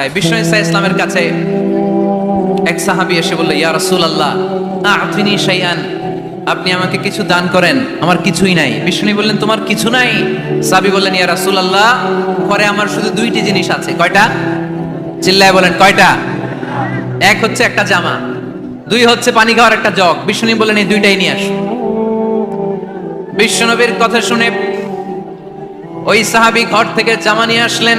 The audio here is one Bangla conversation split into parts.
বিষ্ণু ইসা ইসলামের কাছে এক সাহাবি এসে বলল, ইয়া রাসূল আল্লাহ আফিনি আপনি আমাকে কিছু দান করেন, আমার কিছুই নাই। বিষ্ণু বললেন, তোমার কিছু নাই? সাহাবি বললেন, ইয়া রাসূল আল্লাহ ঘরে আমার শুধু দুইটি জিনিস আছে। কয়টা? চিল্লায় বলেন, কয়টা? এক হচ্ছে একটা জামা, দুই হচ্ছে পানি খাওয়ার একটা জগ। বিষ্ণু বললেন, এই দুইটাই নিয়ে আসো। বিশ্বনবীর কথা শুনে ওই সাহাবি ঘর থেকে জামা নিয়ে আসলেন।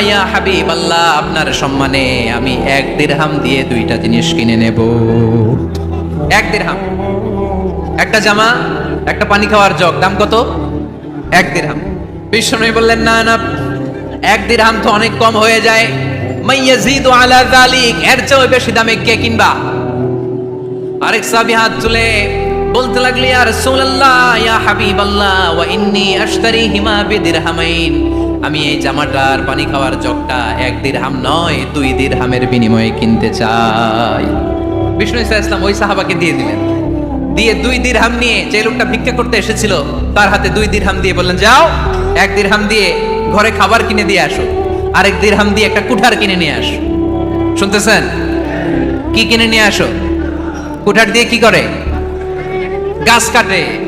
ইয়া হাবিবাল্লাহ, আপনার সম্মানে আমি এক দিরহাম দিয়ে দুইটা জিনিস কিনে নেব। এক দিরহাম। একটা জামা, একটা পানি খাওয়ার জগ, দাম কত? এক দিরহাম। বিশ্বনবী বললেন, না না, এক দিরহাম তো অনেক কম হয়ে যায়। যালিক, এর চেয়েও বেশি দামে কে কিনবা? আরেক হাত বলতে লাগলি, ইয়া আমি এই জামাটার পানি খাওয়ার জগটা এক দিরহাম নয়, দুই দিরহামের বিনিময়ে কিনতে চাই। বিষ্ণু ইসা ইসলাম ওই সাহাবাকে দিয়ে দিলেন। দিয়ে দুই দিরহাম নিয়ে যে লোকটা ভিক্ষা করতে এসেছিল, তার হাতে দুই দিরহাম দিয়ে বললেন, যাও, এক দিরহাম দিয়ে ঘরে খাবার কিনে দিয়ে আসো, আরেক দিরহাম দিয়ে একটা কুঠার কিনে নিয়ে আসো। শুনতেছেন? কি কিনে নিয়ে আসো? কুঠার দিয়ে কি করে? গাছ কাটে।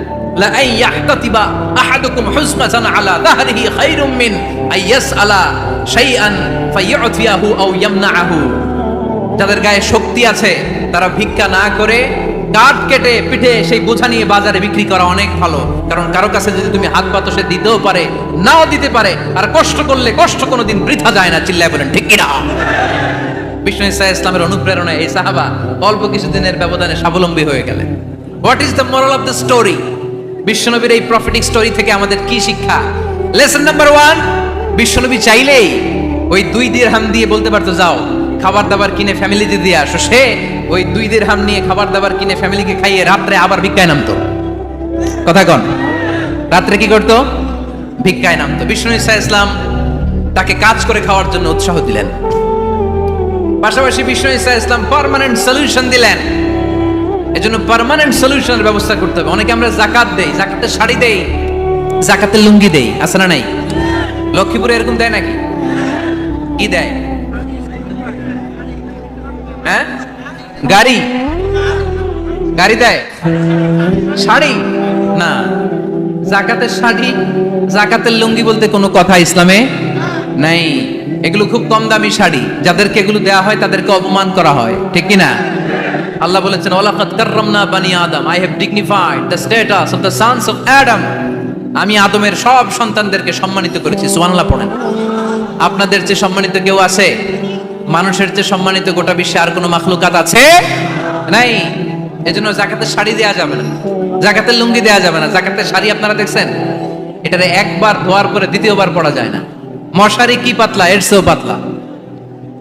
যাদের গায়ে শক্তি আছে, তারা ভিক্ষা না করে কাঠ কেটে পিঠে সেই বোঝা নিয়ে বাজারে বিক্রি করা অনেক ভালো। কারণ কারও কাছে যদি তুমি হাত পাতো সে দিতেও পারে, নাও দিতে পারে, আর কষ্ট করলে কষ্ট কোনোদিন বৃথা যায় না, চিল্লায় বলেন, ঠিক কিনা বিষ্ণু ইসা ইসলামের অনুপ্রেরণায় এই সাহাবা অল্প কিছুদিনের ব্যবধানে স্বাবলম্বী হয়ে গেলেন। What is the moral of the story বিশ্বনবীর এই প্রফিটিক স্টোরি থেকে আমাদের কি শিক্ষা? লেসন নাম্বার ওয়ান বিশ্বনবী চাইলেই ওই দুই দিরহাম দিয়ে বলতে পারতো, যাও, খাবার দাবার কিনে ফ্যামিলিতে দিয়ে আসো। সে ওই দুই দিরহাম নিয়ে খাবার দাবার কিনে ফ্যামিলিকে খাইয়ে রাত্রে আবার ভিক্ষায় নামতো। কথা কন। রাত্রে কি করতো? ভিক্ষায় নামতো। বিষ্ণু ইসা ইসলাম তাকে কাজ করে খাওয়ার জন্য উৎসাহ দিলেন। পাশাপাশি বিষ্ণু ইসা ইসলাম পার্মানেন্ট সলিউশন দিলেন। এজন্য পার্মানেন্ট সলিউশনের ব্যবস্থা করতে হবে। অনেকে আমরা জাকাত দেই, জাকাতের শাড়ি দেই, জাকাতের লুঙ্গি দেই, আছে না নাই? লক্ষ্মীপুরে এরকম দেয় নাকি? কি দেয়? হ্যাঁ? গাড়ি? গাড়ি দেয়? শাড়ি? না। জাকাতের শাড়ি, জাকাতের লুঙ্গি বলতে কোনো কথা ইসলামে নাই। এগুলো খুব কম দামি শাড়ি। যাদেরকে এগুলো দেওয়া হয় তাদেরকে অপমান করা হয়। ঠিক কি না? আল্লাহ বলেছেন, ওয়ালাকাদ কাররামনা বানি আদম। I have dignified the status of the sons of Adam আমি আদমের সব সন্তানদেরকে সম্মানিত করেছি, সুবহানাল্লাহ পড়েন। আপনাদের যে সম্মানিত কেউ আছে? মানুষের যে সম্মানিত গোটা বিশ্বে আর কোনো মাখলুকাত আছে? নাই। এজন্য জাকাতের শাড়ি দেয়া যাবে না। জাকাতের লুঙ্গি দেয়া যাবে না। জাকাতের শাড়ি আপনারা দেখছেন? এটারে একবার ধোয়ার পরে দ্বিতীয়বার পরা যায় না। মশারি কি পাতলা? এর পাতলা।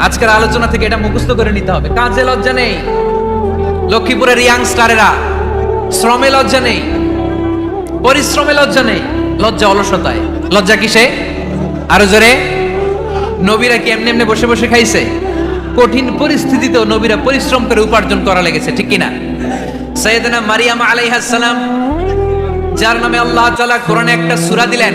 আজকের আলোচনা থেকে এটা মুখস্থ করে নিতে হবে। কাজে লজ্জা নেই। লক্ষ্মীপুরের ইয়াংস্টারেরা শ্রমে লজ্জা নেই। পরিশ্রমে লজ্জা নেই। লজ্জা অলসতায়। লজ্জা কিসে? আরও জোরে। নবীরা কি এমনি এমনি বসে বসে খাইছে? কঠিন পরিস্থিতিতেও নবীরা পরিশ্রম করে উপার্জন করা লেগেছে, ঠিক কিনা? সৈয়দনা মারিয়াম আলাইহাস সালাম, যার নামে আল্লাহ তাআলা কোরআনে একটা সূরা দিলেন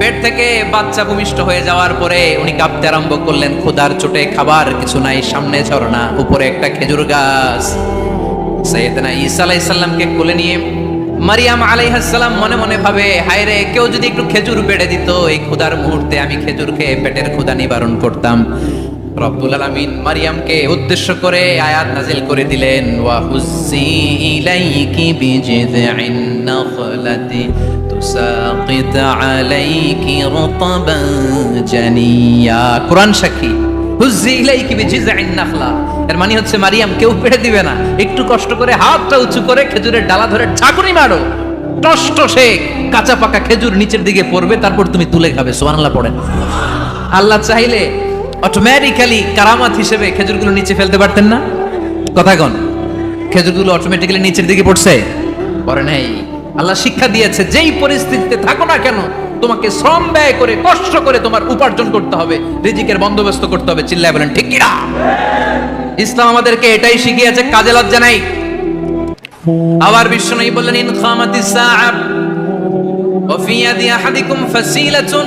পেট থেকে বাচ্চা ভূমিষ্ঠ হয়ে যাওয়ার পরে উনি কাঁপতে আরম্ভ করলেন, ক্ষুধার চোটে খাবার, কিছু নাই, সামনে ঝরনা, উপরে একটা খেজুর গাছ। সৈয়দনা ঈসা আলাইহিস সালামকে কোলে নিয়ে মারিয়াম আলাইহিস সালাম মনে মনে ভাবে, হায় রে, কেউ যদি একটু খেজুর বেড়ে দিত, এই ক্ষুধার মুহূর্তে আমি খেজুর খেয়ে পেটের ক্ষুধা নিবারণ করতাম। রব্বুল আলামিন মারিয়ামকে উদ্দেশ্য করে আয়াত নাজিল করে দিলেন, ওয়া হুজ্জি ইলাইকি বিজিযিন নাখলাতি তুসাকিত আলাইকি রতবান জানিয়া। কোরআন সাক্ষী হুজ্জি ইলাইকি বিজিযিন নাখলা। এর মানে হচ্ছে, মারিয়াম, কেউ পেড়ে দিবে না। একটু কষ্ট করে হাতটা উঁচু করে খেজুরের ডালা ধরে ঝাঁকুনি মারো। টষ্ট সে কাঁচা পাকা খেজুর নিচের দিকে পড়বে, তারপর তুমি তুলে খাবে। সুবহানাল্লাহ পড়েন। আল্লাহ চাইলে অটোমেটিক্যালি কারামাত হিসেবে খেজুরগুলো নিচে ফেলতে পারতেন না? কথা কন। খেজুরগুলো অটোমেটিক্যালি নিচের দিকে পড়ছে। পরে নাই। আল্লাহ শিক্ষা দিয়েছে, যেই পরিস্থিতিতে থাকো না কেন, তোমাকে শ্রম ব্যয় করে, কষ্ট করে তোমার উপার্জন করতে হবে, রিজিকের বন্দোবস্ত করতে হবে। চিল্লায় বলেন, ঠিক কিনা? ইসলাম আমাদেরকে এটাই শিখিয়েছে, কাজে লজ্জা নাই। আবার বিশ্ব নবী বললেন ইন খামাতিস সাআ ওয়া ফি ইয়াদি আহাদিকুম ফাসিলাতুন।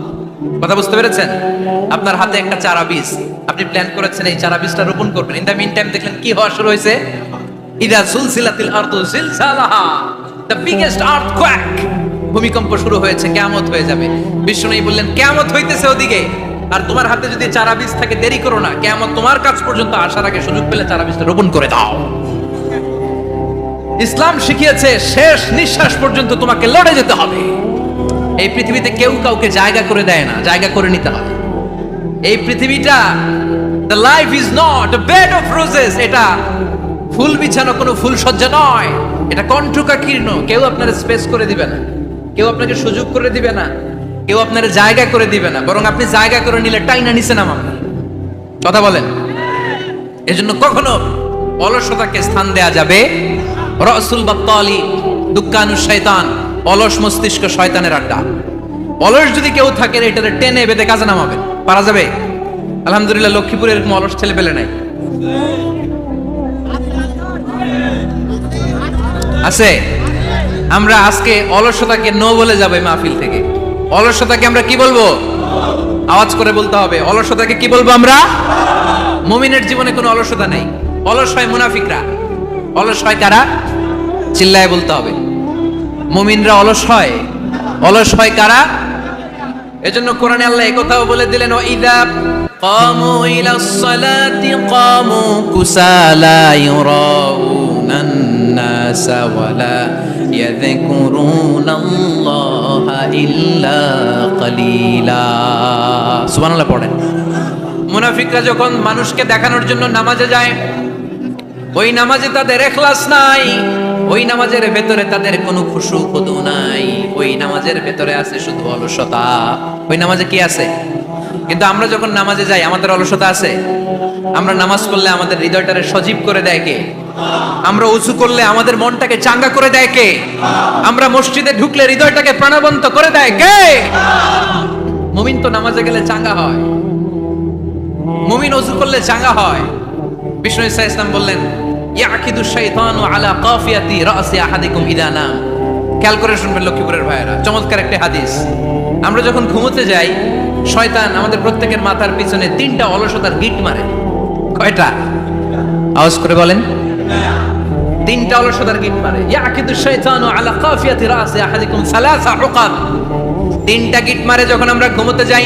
কথা বুঝতে পেরেছেন? আপনার হাতে একটা চারা বীজ। আপনি প্ল্যান করেছেন এই চারা বীজটা রোপণ করবেন। ইন দ্য মিন টাইম দেখলেন কি হওয়া শুরু হয়েছে? ইদা সুলসিলাতিল আরদু জিলসালাহা। দ্য বিগেস্ট আর্থকোয়াক ভূমিকম্প শুরু হয়েছে, কিয়ামত হয়ে যাবে। বিষ্ণু বললেন, কিয়ামত হইতেছে ওদিকে। আর তোমার হাতে যদি চারা বীজ থাকে, দেরি করো না। কিয়ামত তোমার কাছ পর্যন্ত আসার আগে সুযোগ পেলে চারা বীজটা রোপণ করে দাও। ইসলাম শিখিয়েছে, শেষ নিঃশ্বাস পর্যন্ত তোমাকে লড়ে যেতে হবে। এই পৃথিবীতে কেউ কাউকে জায়গা করে দেয় না, জায়গা করে নিতে হয়। এই পৃথিবীটা the life is not bed of roses এটা ফুল বিছানো কোনো ফুল সজ্জা নয়, এটা কণ্ঠকাকীর্ণ, কেউ আপনার স্পেস করে দিবে না, কেউ আপনাকে সুযোগ করে দিবে না, কেউ আপনার জায়গা করে দিবে না, বরং আপনি জায়গা করে নিলে টাইনা নিচে নামাম কথা বলেন। এজন্য কখনো অলসতাকে স্থান দেয়া যাবে। রসুল বাত্তালি দুঃখানু শয়তান অলস মস্তিষ্ক শয়তানের আড্ডা। অলস যদি কেউ থাকে, এটারে টেনে বেঁধে কাজে নামাবেন পারা যাবে? আলহামদুলিল্লাহ, লক্ষ্মীপুরে এরকম অলস ছেলে পেলে নাই। আছে? আমরা আজকে অলসতাকে নো বলে যাবে মাহফিল থেকে। অলসতাকে আমরা কি বলব? আওয়াজ করে বলতে হবে, অলসতাকে কি বলব আমরা? মুমিনের জীবনে কোনো অলসতা নেই। অলস হয় মুনাফিকরা। অলস হয় কারা? চিল্লায় বলতে হবে। মুমিনরা অলস হয় অলস হয় কারা এজন্য কোরআনে আল্লাহ একথাও বলে দিলেন ওয়াইদা قاموا إلى الصلاة قاموا كسالى يراءون الناس ولا يذكرون الله إلا قليلا সুবহান আল্লাহ পড়েন মুনাফিকরা যখন মানুষকে দেখানোর জন্য নামাজে যায় ওই নামাজে তাদের এখলাস নাই, ওই নামাজের ভেতরে তাদের কোনো খুশু খুদু নাই, ওই নামাজের ভেতরে আছে শুধু অলসতা। ওই নামাজে কি আছে? কিন্তু আমরা যখন নামাজে যাই, আমাদের অলসতা আছে? আমরা নামাজ পড়লে আমাদের হৃদয়টারে সজীব করে দেয় কে? আমরা উঁচু করলে আমাদের মনটাকে চাঙ্গা করে দেয় কে? আমরা মসজিদে ঢুকলে হৃদয়টাকে প্রাণবন্ত করে দেয় কে? মুমিন তো নামাজে গেলে চাঙ্গা হয়। মুমিন অজু করলে চাঙ্গা হয়। বিষ্ণু ইসা ইসলাম বললেন ইয়াকিদু শাইতানু আলা কাফিয়াতি রাসি আহাদিকুম ইদা নাম। খেয়াল করে শুনবেন লক্ষ্মীপুরের ভাইয়েরা। চমৎকার একটা হাদিস। আমরা যখন ঘুমোতে যাই, শয়তান আমাদের প্রত্যেকের মাথার পিছনে তিনটা অলসতার গিট মারে। কয়টা? আওয়াজ করে বলেন। তিনটা অলসতার গিট মারে। ইয়াকিদু শাইতানু আলা কাফিয়াতি রাসি আহাদিকুম সালাসা উকাদ তিনটা গিট মারে যখন আমরা ঘুমোতে যাই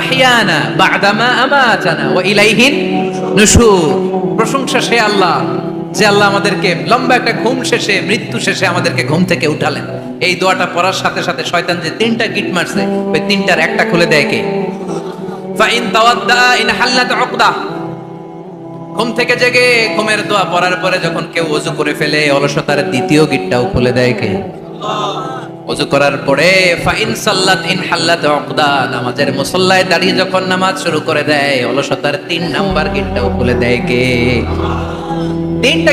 আহইয়ানা বা'দামা আমাতানা ওয়া ইলাইহিন নুশুর। প্রশংসা সে আল্লাহ, যে আল্লাহ আমাদেরকে লম্বা একটা ঘুম শেষে, মৃত্যু শেষে আমাদেরকে ঘুম থেকে উঠালেন। এই দোয়াটা পড়ার সাথে সাথে শয়তান যে তিনটা গিট মারছে, ওই তিনটার একটা খুলে দেয় কে? Fine তাওয়াদ্দা in হাল্লাত উকদা। ঘুম থেকে জেগে ঘুমের দোয়া পড়ার পরে যখন কেউ ওযু করে ফেলে, অলসতার দ্বিতীয় গিটটাও খুলে দেয় কে? ওযু করার পরে, ফাইন সাল্লাত ইন হাল্লাত উকদা, নামাজের মুসল্লায় দাঁড়িয়ে যখন নামাজ শুরু করে দেয়, অলসতার তিন নাম্বার গিটটাও খুলে দেয় কে? তিনটা